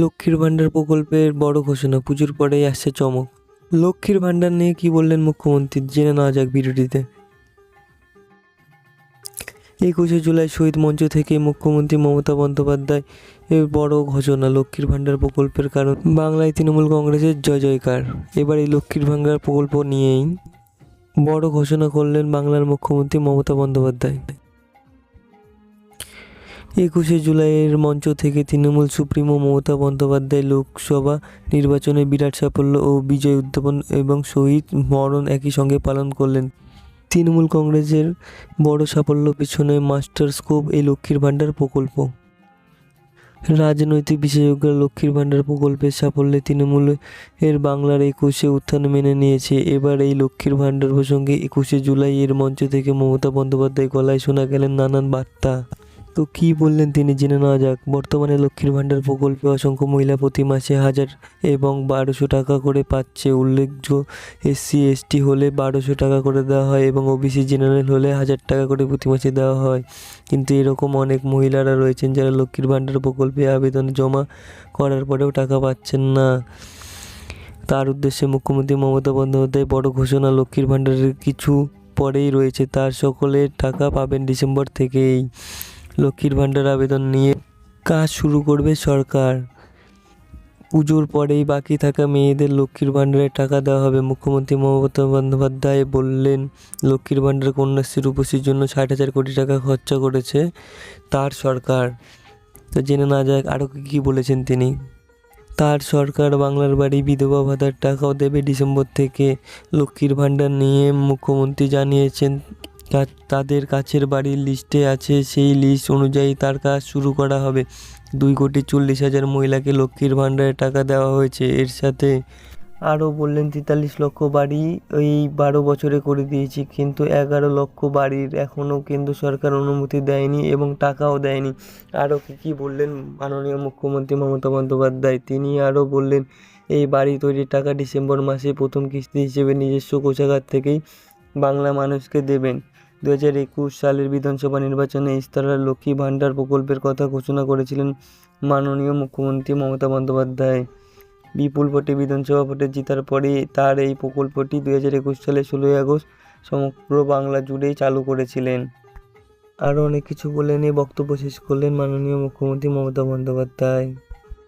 লক্ষ্মীর ভাণ্ডার প্রকল্পের বড় ঘোষণা, পুজোর পরেই আসছে চমক। লক্ষ্মীর ভাণ্ডার নিয়ে কি বললেন মুখ্যমন্ত্রী? জেনে নেওয়া যাক ভিডিওটিতে। একুশে জুলাই শহীদ মঞ্চ থেকে মুখ্যমন্ত্রী মমতা বন্দ্যোপাধ্যায় এর বড় ঘোষণা, লক্ষ্মীর ভাণ্ডার প্রকল্পের কারণ। বাংলায় তৃণমূল কংগ্রেসের জয় জয়কার। এবার এই লক্ষ্মীর ভাণ্ডার প্রকল্প নিয়েই বড় ঘোষণা করলেন বাংলার মুখ্যমন্ত্রী মমতা বন্দ্যোপাধ্যায়। একুশে জুলাইয়ের মঞ্চ থেকে তৃণমূল সুপ্রিমো মমতা বন্দ্যোপাধ্যায় লোকসভা নির্বাচনে বিরাট সাফল্য ও বিজয় উদ্যাপন এবং শহীদ মরণ একই সঙ্গে পালন করলেন। তৃণমূল কংগ্রেসের বড় সাফল্য পিছনে মাস্টার স্কোপ এই লক্ষ্মীর ভাণ্ডার প্রকল্প। রাজনৈতিক বিশেষজ্ঞরা লক্ষ্মীর ভাণ্ডার প্রকল্পের সাফল্যে তৃণমূল এর বাংলার একুশে উত্থান মেনে নিয়েছে। এবার এই লক্ষ্মীর ভাণ্ডার প্রসঙ্গে একুশে জুলাই এর মঞ্চ থেকে মমতা বন্দ্যোপাধ্যায় গলায় শোনা গেলেন নানান বার্তা। তো কি বললেন তিনি? জেনে নেওয়া যাক। বর্তমানে লক্ষ্মীর ভাণ্ডার প্রকল্পে অসংখ্য মহিলা প্রতি মাসে হাজার এবং বারোশো টাকা করে পাচ্ছে। উল্লেখ্য, এসসি, এসটি হলে বারোশো টাকা করে দেওয়া হয় এবং ওবিসি জেনারেল হলে হাজার টাকা করে প্রতি মাসে দেওয়া হয়। কিন্তু এরকম অনেক মহিলারা রয়েছেন যারা লক্ষ্মীর ভাণ্ডার প্রকল্পে আবেদন জমা করার পরেও টাকা পাচ্ছেন না। তার উদ্দেশ্যে মুখ্যমন্ত্রী মমতা বন্দ্যোপাধ্যায় বড় ঘোষণা, লক্ষ্মীর ভাণ্ডারের কিছু পরেই রয়েছে, তার সকলে টাকা পাবেন ডিসেম্বর থেকেই। লক্ষ্মীর ভাণ্ডার আবেদন নিয়ে কাজ শুরু করবে সরকার। পুজোর পরেই বাকি থাকা মেয়েদের লক্ষ্মীর ভাণ্ডারের টাকা দেওয়া হবে। মুখ্যমন্ত্রী মমতা বন্দ্যোপাধ্যায় বললেন, লক্ষ্মীর ভাণ্ডার কন্যাশ্রী রূপশ্রীর জন্য ষাট হাজার কোটি টাকা খরচা করেছে তার সরকার। তো জেনে না যাক আরও কী বলেছেন তিনি। তার সরকার বাংলার বাড়ি বিধবা ভাতার টাকাও দেবে ডিসেম্বর থেকে। লক্ষ্মীর ভাণ্ডার নিয়ে মুখ্যমন্ত্রী জানিয়েছেন তাদের কাছের বাড়ির লিস্টে আছে, সেই লিস্ট অনুযায়ী তার কাজ শুরু করা হবে। দুই কোটি চল্লিশ হাজার মহিলাকে লক্ষ্মীর ভাণ্ডারে টাকা দেওয়া হয়েছে। এর সাথে আরও বললেন, তেতাল্লিশ লক্ষ বাড়ি ওই বারো বছরে করে দিয়েছি, কিন্তু এগারো লক্ষ বাড়ির এখনও কেন্দ্র সরকার অনুমতি দেয়নি এবং টাকাও দেয়নি। আরও কী কী বললেন মাননীয় মুখ্যমন্ত্রী মমতা বন্দ্যোপাধ্যায়? তিনি আরও বললেন, এই বাড়ি তৈরির টাকা ডিসেম্বর মাসে প্রথম কিস্তি হিসেবে নিজস্ব কোষাগার থেকেই বাংলা মানুষকে দেবেন। দু হাজার একুশ সালের বিধানসভা নির্বাচনে ইস্তারার লক্ষ্মী ভাণ্ডার প্রকল্পের কথা ঘোষণা করেছিলেন মাননীয় মুখ্যমন্ত্রী মমতা বন্দ্যোপাধ্যায়। বিপুল ভোটে বিধানসভা ভোটে জেতার পরে তার এই প্রকল্পটি দু হাজার একুশ সালের ষোলোই আগস্ট সমগ্র বাংলা জুড়েই চালু করেছিলেন। আরও অনেক কিছু বলে নিয়ে বক্তব্য শেষ করলেন মাননীয় মুখ্যমন্ত্রী মমতা বন্দ্যোপাধ্যায়।